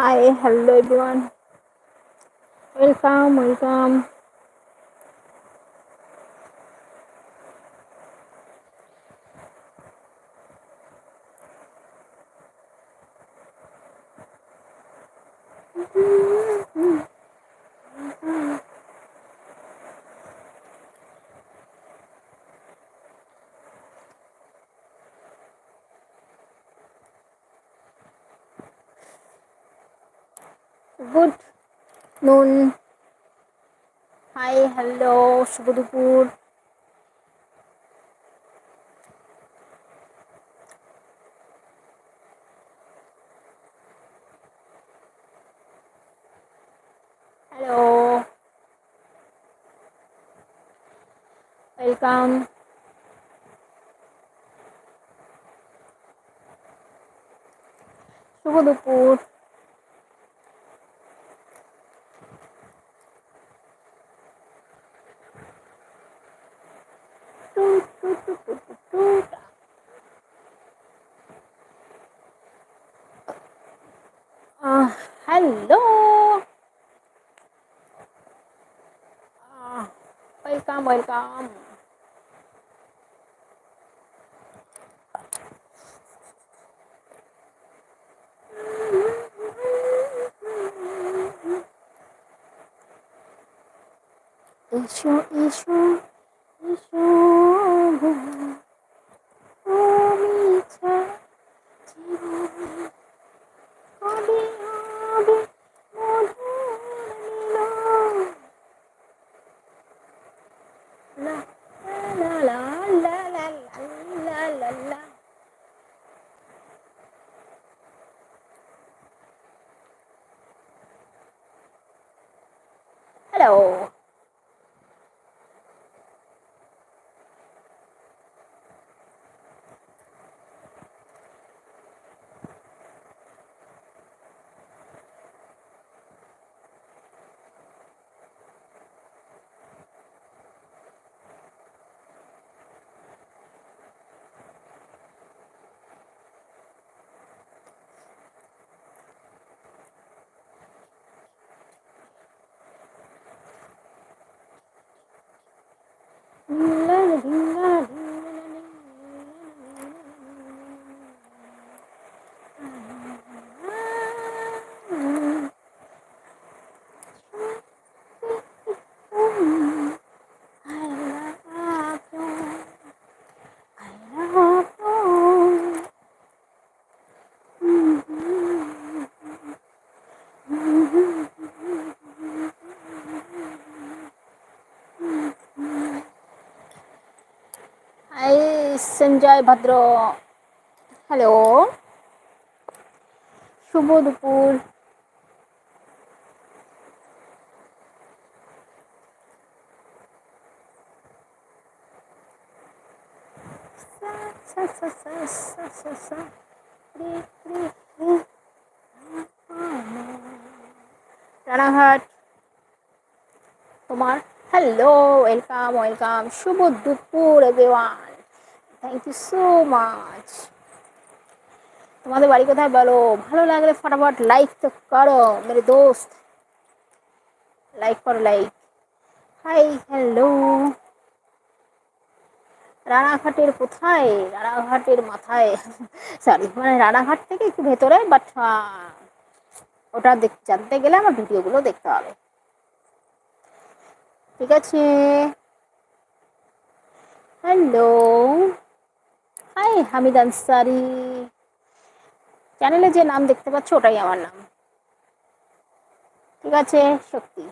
Hi, hello everyone. Welcome, welcome. Noon. Hi, hello, শুভ দুপুর। Hello welcome শুভ দুপুর। welcome. Issue, issue. Sanjay ভদ্র। Hello শুভ দুপুর। রানাঘাট। তোমার। হ্যালো ওয়েলকাম ওয়েলকাম শুভ দুপুর everyone thank you so much তোমাদের বাড়ি কোথায় বলো? ভালো লাগলে ফটাফট লাইক তো করো, মেরে দোস্ত। লাইক করো লাইক হাই হ্যালো রানাঘাটের কোথায়? রানাঘাটের মাথায়। সরি মানে রানাঘাট থেকে একটু ভেতরে বাট ওটা দেখ, জানতে গেলে আমার ভিডিওগুলো দেখতে হবে। ঠিক আছে। Hello hi, Hamid Ansari. চ্যানেলে যে নাম দেখতে পাচ্ছ, ওটাই আমার নাম। ঠিক আছে শক্তি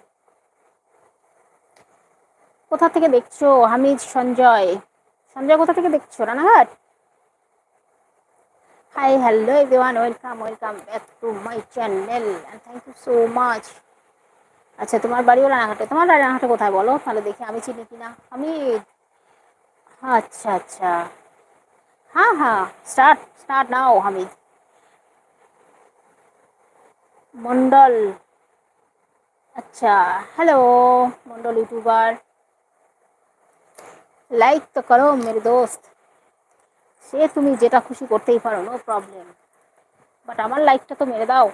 কোথা থেকে দেখছ? হামিদ, সঞ্জয়। সঞ্জয়, কোথা থেকে দেখছ? Ranaghat? Hi, hello everyone, welcome welcome back to my channel thank you so much আচ্ছা তোমার বাড়িও রানাঘাটে? তোমার রানাঘাটে কোথায় বলো? তাহলে দেখি আমি চিনি কিনা। আমি আচ্ছা আচ্ছা। হ্যাঁ হ্যাঁ start start now Hamid Mondal আচ্ছা হ্যালো মন্ডল ইউটিউবার লাইক তো করো মেরে দোস্ত সে তুমি যেটা খুশি করতেই পারো নো প্রবলেম বাট আমার লাইকটা তো মেরে দাও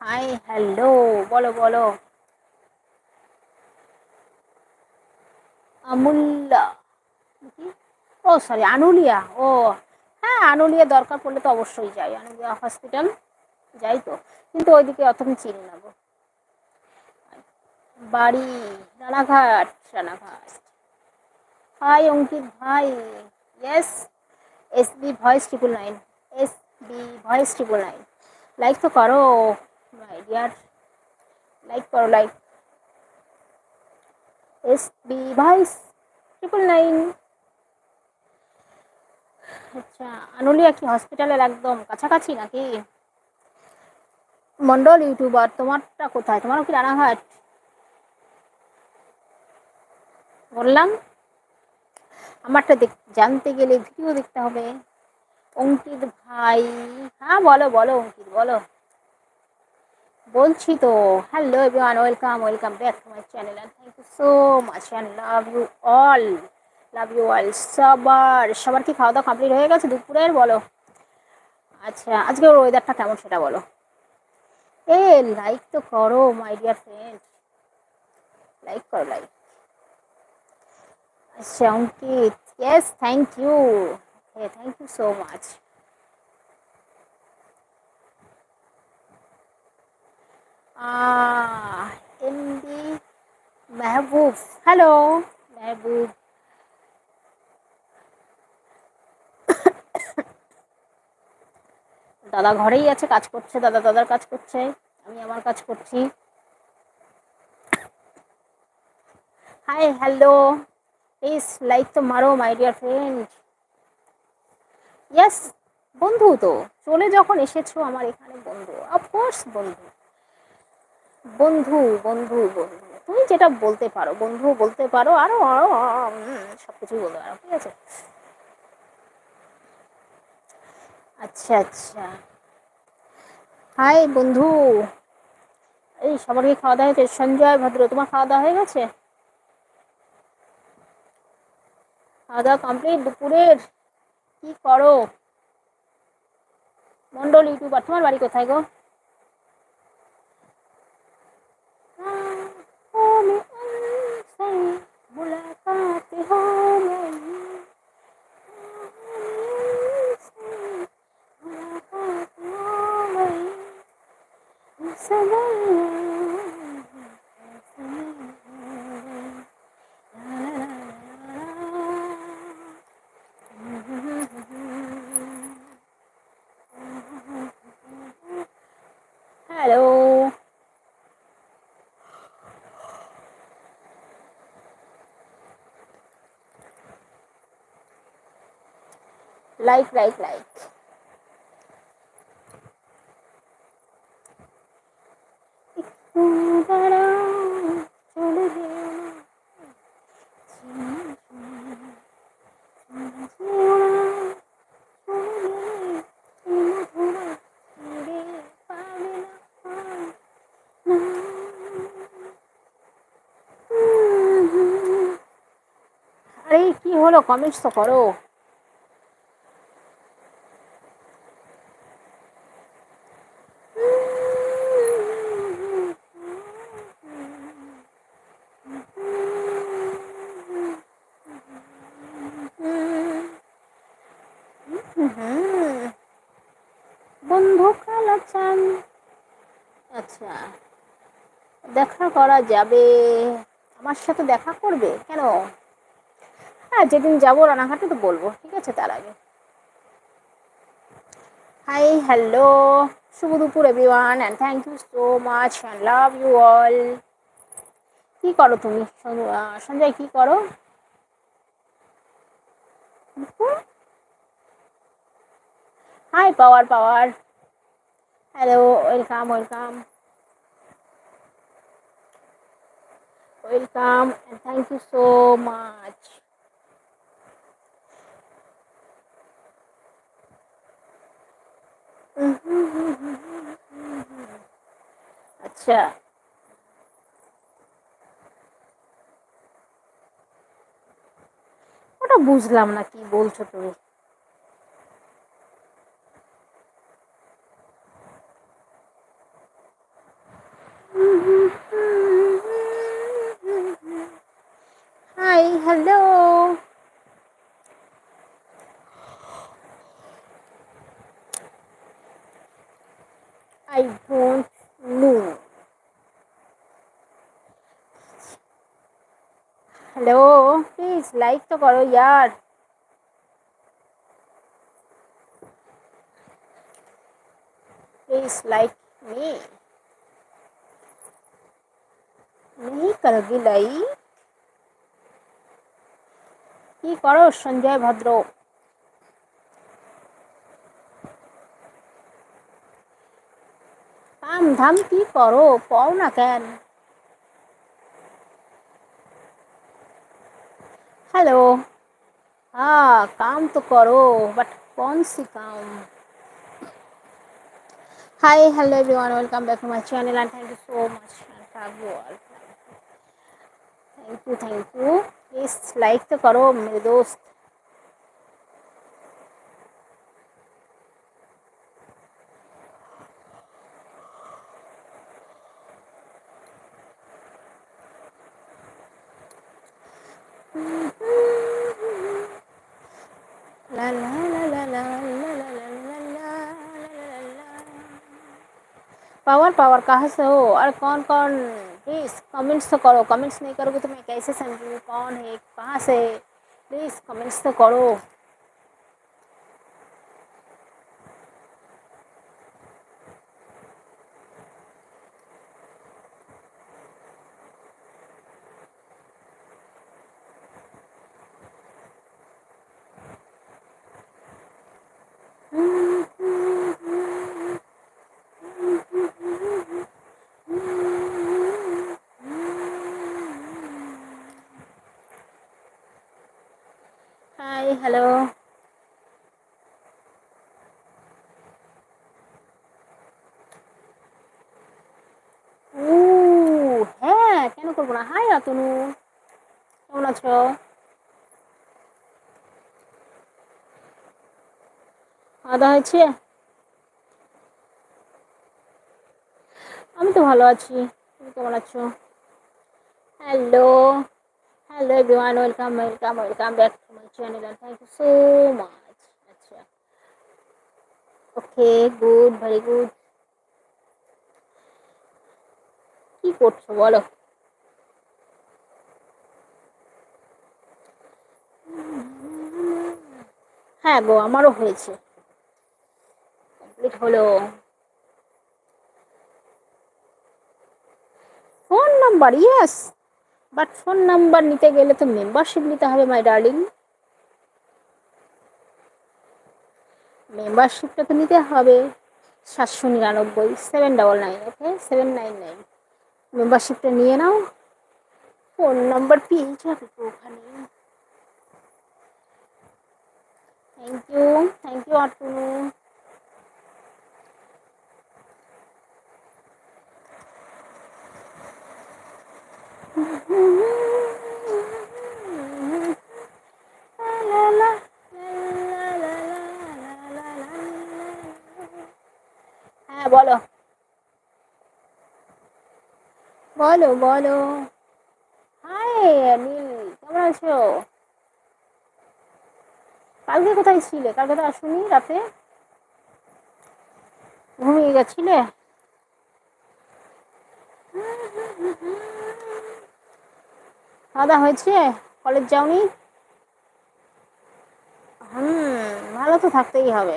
হাই হ্যালো বলো বলো আমুল্লা ও সরি আনুলিয়া, ও হ্যাঁ আনুলিয়া দরকার পড়লে তো অবশ্যই যাই, আনুলিয়া হসপিটাল যাই তো, কিন্তু ওইদিকে অত আমি চিনি না গো। বাড়ি, রানাঘাট রানাঘাট। হাই অঙ্কিত ভাই yes S B voice triple nine S B voice triple nine like তো করো মাই ডিয়ার লাইক করো like S B voice triple nine আচ্ছা আনুলিয়া কি হসপিটালের একদম কাছাকাছি নাকি? মন্ডল ইউটিউবার তোমারটা কোথায়? তোমারও কি রানাঘাট? বললাম, আমারটা জানতে গেলে ভিডিও দেখতে হবে। অঙ্কিত ভাই হ্যাঁ বলো বলো অঙ্কিত, বলো। বলছি তো hello everyone welcome welcome back to my channel thank you so much and love you all love you all সবার। সবার কি খাওয়া দাওয়া কমপ্লিট হয়ে গেছে দুপুরের? বলো। আচ্ছা আজকে ওর ওয়েদারটা কেমন সেটা বলো। এ লাইক তো করো মাই ডিয়ার ফ্রেন্ড লাইক করো লাইক আচ্ছা অঙ্কিত। ইয়েস থ্যাংক ইউ হ্যাঁ thank you so much MD Mehboob. Hello Mehboob. দাদা ঘরেই আছে, কাজ করছে, দাদা দাদার কাজ করছে, আমি আমার কাজ করছি। হাই হ্যালো প্লিজ লাইক তো মারো মাই ডিয়ার ফ্রেন্ড ইয়েস বন্ধু তো, চলে যখন এসেছ আমার এখানে বন্ধু অফকোর্স বন্ধু। বন্ধু বন্ধু বন্ধু, তুমি যেটা বলতে পারো, বন্ধু বলতে পারো, আরও আরও সব কিছুই বলতে পারো, ঠিক আছে? আচ্ছা আচ্ছা। হাই বন্ধু। এই সবার কি খাওয়া দাওয়া হয়েছে? সঞ্জয়, ভদ্র, তোমার খাওয়া দাওয়া হয়ে গেছে? খাওয়া দাওয়া কমপ্লিট দুপুরের? কি করো? মন্ডল ইউটিউবার তোমার বাড়ি কোথায় গো? Like, like, like. একটু দাঁড়াও, চলে যেও না। যেও না, চলে গেলে এই মধুরা ফিরে পাবে না আর। আরে কি হলো কমেন্টস তো করো বন্ধু কালা চান আচ্ছা দেখা করা যাবে? আমার সাথে দেখা করবে? কেন? হ্যাঁ যেদিন যাব রানাঘাটে তো বলব, ঠিক আছে? তার আগে। হাই হ্যালো শুভ দুপুর everyone and thank you so much and love you all কি করো তুমি? সঞ্জ- সঞ্জয়, কি করো? Hi power power hello welcome welcome welcome and thank you so much. আচ্ছা। ওটা বুঝলাম না কি বলছো তুমি hi hello I don't know. Hello please like तो करो यार प्लीज लाइक मी नहीं करोगी लाइक কি করো সঞ্জয় ভদ্র কাম ধাম কি করো পাও না কেন हेलो। हाँ काम तो करो बट कौन सी काम? Hi hello everyone welcome back to my channel and thank you so much thank you thank you please like तो करो, मेरे दोस्त। La la la la la la la power power कहाँ से हो? और कौन कौन? प्लीज़ कमेंट्स तो करो। कमेंट्स नहीं करोगे तो मैं कैसे समझूँ? कौन है? कहाँ से? प्लीज़ कमेंट्स तो करो। হয়েছে? আমি তো ভালো আছি। তুমি কেমন আছো? Hello hello everyone welcome welcome welcome back to my channel thank you so much আচ্ছা। ওকে গুড ভেরি গুড কি করছ বলো? হ্যাঁ গো, আমারও হয়েছে। কমপ্লিট হলো। Phone number yes but phone number নিতে গেলে তো মেম্বারশিপ নিতে হবে মাই ডার্লিং মেম্বারশিপটা তো নিতে হবে। সাতশো নিরানব্বই seven double nine okay seven nine nine মেম্বারশিপটা নিয়ে নাও। ফোন নাম্বার পেয়ে যাবে তো ওখানে। থ্যাংক ইউ থ্যাংক ইউ আটুনু। হ্যাঁ বলো। বলো বলো। হাই নীল কেমন আছো? কালকে কোথায় ছিলে? কালকে তো আসুনি রাতে? ঘুমিয়ে গেছিলে? খাওয়া হয়েছে? কলেজ যাওনি? হুম, ভালো তো থাকতেই হবে।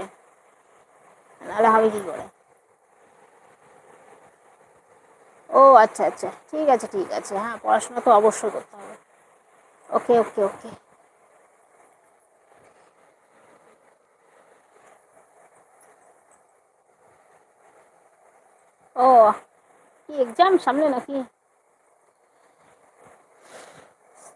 নাহলে হবে কি করে? ও আচ্ছা আচ্ছা। ঠিক আছে ঠিক আছে। হ্যাঁ পড়াশোনা তো অবশ্যই করতে হবে। ওকে ওকে ওকে। ও, কি এক্সাম সামনে নাকি?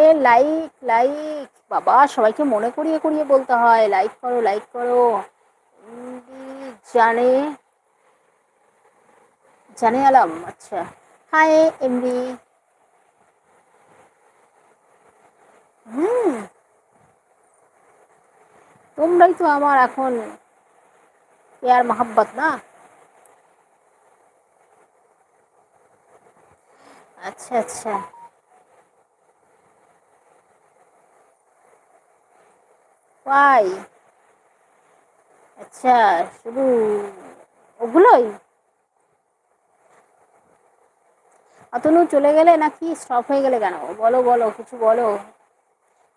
আরে লাইক লাইক বাবা, সবাইকে মনে করিয়ে করিয়ে বলতে হয় লাইক করো লাইক করো। জানে জানে আলাম আচ্ছা। হাই এমডি হুম। তোমরাই তো আমার এখন প্যার মহাব্বত না? আচ্ছা আচ্ছা। পাই। আচ্ছা শুধু ওগুলোই? অতনু চলে গেলে নাকি স্টপ হয়ে গেলে কেন? বলো বলো, কিছু বলো।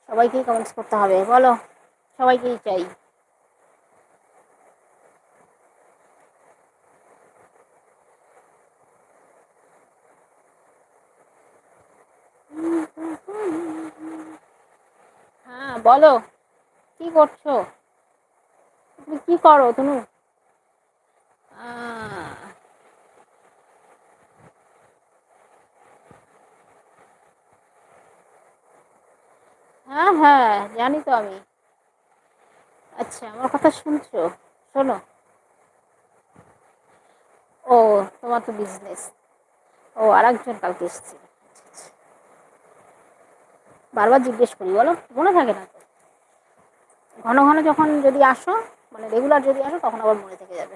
সবাইকেই কমেন্টস করতে হবে, বলো। সবাইকেই চাই। হ্যাঁ বলো। কি করছ? তুমি কি করো তুমি হ্যাঁ হ্যাঁ জানি তো আমি। আচ্ছা আমার কথা শুনছো? শোনো। ও তোমার তো বিজনেস ও আর একজন কালকে এসেছিল আচ্ছা, আচ্ছা। বারবার জিজ্ঞেস করি বলো? মনে থাকে না? ঘন ঘন যখন যদি আসো মানে রেগুলার যদি আসো, তখন আবার মনে থেকে যাবে।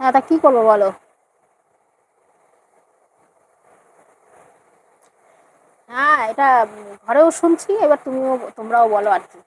হ্যাঁ তা কি করব বলো? হ্যাঁ এটা ঘরেও শুনছি এবার তুমিও তোমরাও বলো আর কি।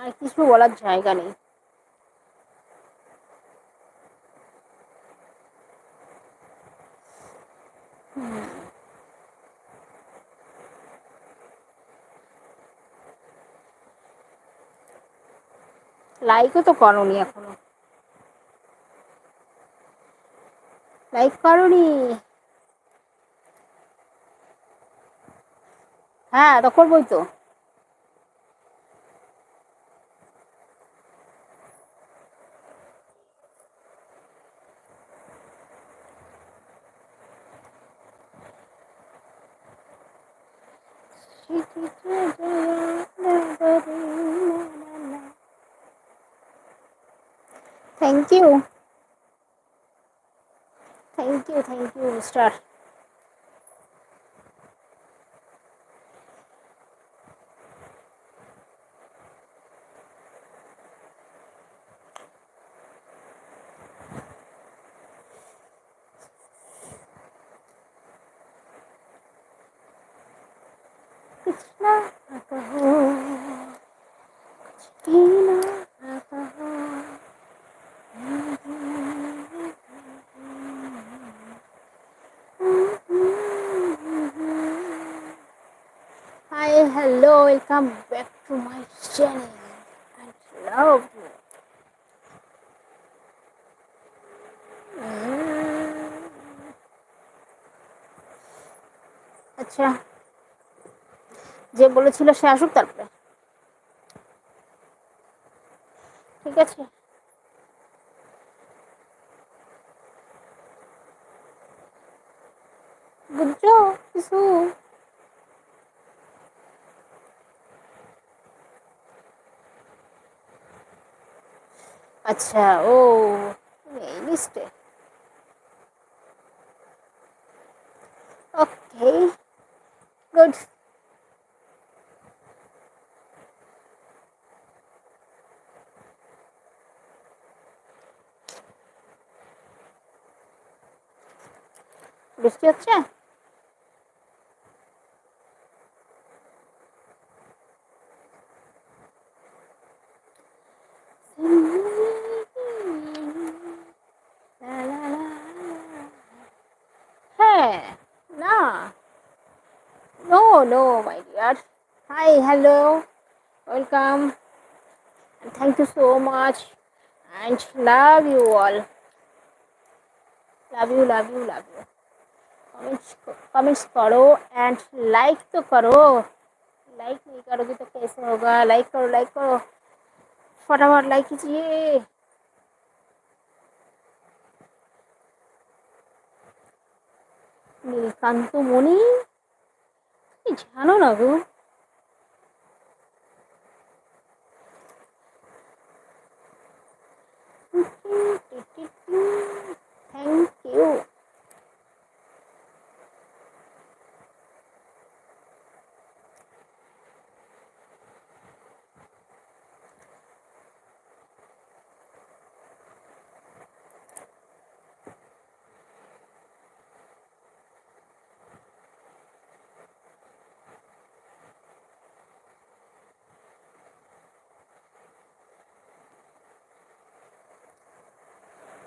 আর কিছু বলার জায়গা নেই। লাইকও তো করনি এখনও। লাইক করনি। হ্যাঁ তো করবোই তো। Thank you thank you thank you mister welcome back to my channel. I love you. আচ্ছা যে বলেছিল সে আসুক তারপরে ঠিক আছে বুঝছ কিছু আচ্ছা ও এই লিস্টে ওকে গুড বৃষ্টি হচ্ছে much and love you all love you love you love you comments comments करो एंड लाइक तो करो लाइक नहीं करोगे तो कैसे होगा लाइक करो लाइक करो फटाफट लाइक कीजिए নীলকান্ত মণি কি জানো না গো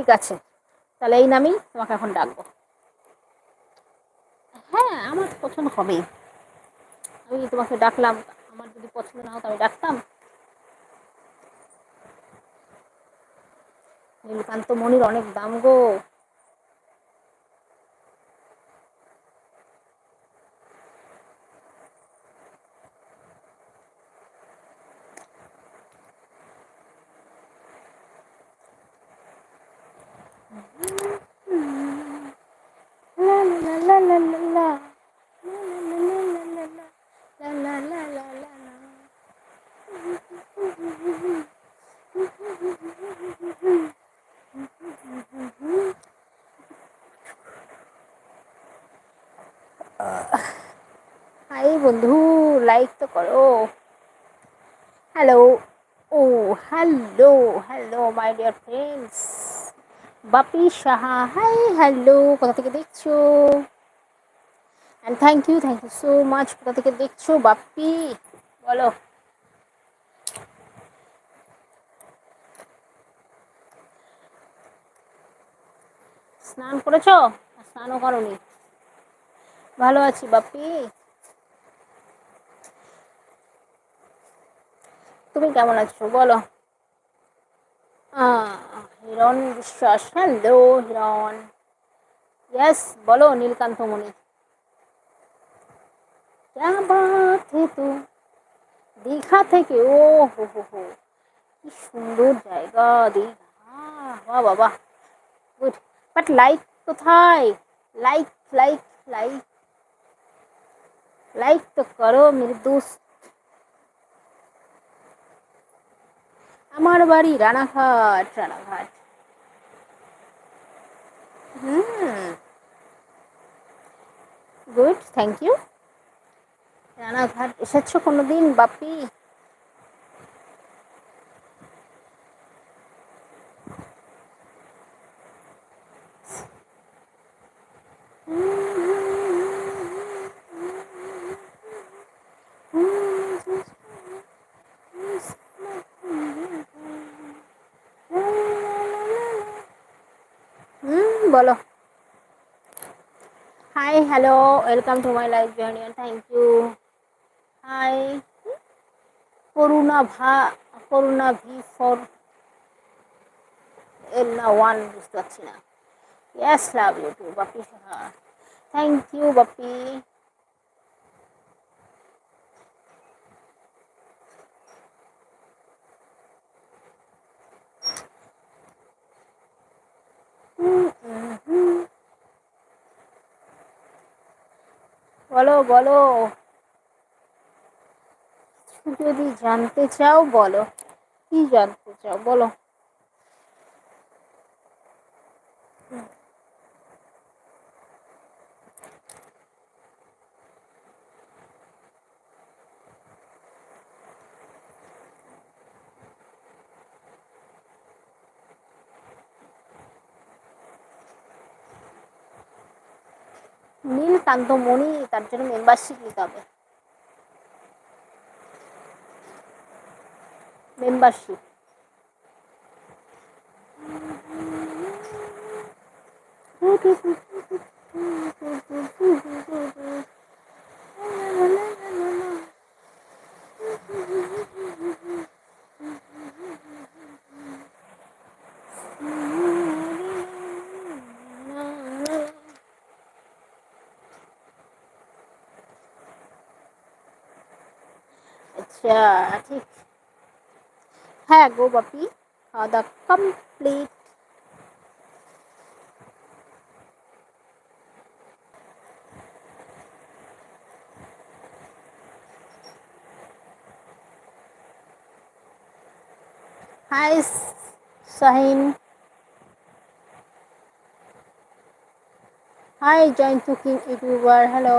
ঠিক আছে। তাহলে এই নামেই তোমাকে এখন ডাকবো। হ্যাঁ আমার পছন্দ হবেই। আমি তোমাকে ডাকলাম, আমার যদি পছন্দ না হতো আমি ডাকতাম। নীলকান্ত মনির অনেক দাম গো La la la la la la. La la la la la la. La la la la la la. Hi বন্ধু লাইক তো করো hello O hello hello my dear friends Bapi Saha hi hello কোথা থেকে দেখছ and thank you thank you so much কোথা থেকে দেখছ? বাপ্পি, বলো। স্নান করেছ? স্নানও করনি। ভালো আছি, বাপ্পি। তুমি কেমন আছো? বলো। হিরণ বিশ্বাস। হ্যালো, হিরণ। ইয়েস বলো নীলকান্ত মণি क्या बात है तू দীঘা থেকে ও হো হো হো কি সুন্দর জায়গা দীঘা বাহ বাবা গুড বাট লাইক কোথায় লাইক লাইক লাইক লাইক তো করো মেরে দোস্ত আমার বাড়ি Ranaghat Ranaghat hmm good thank you Ranaghat এসেছ কোনো দিন বাপি বলো। Hi hello welcome to my life journey thank you Karuna ভা, করুণা ভি ফর এর না ওয়ান বুঝতে পারছি না। Yes love you too Bapi. হ্যাঁ। Thank you Bapi. বলো বলো। যদি জানতে চাও বলো। কি জানতে চাও বলো। নীলকান্তমণি তার জন্য মেম্বারশিপ নিতে হবে। মেম্বারশিপ আচ্ছা ঠিক হ্যাঁ গো বাপি খাওয়া দাওয়া complete hi Shahin hi joint cooking youtuber hello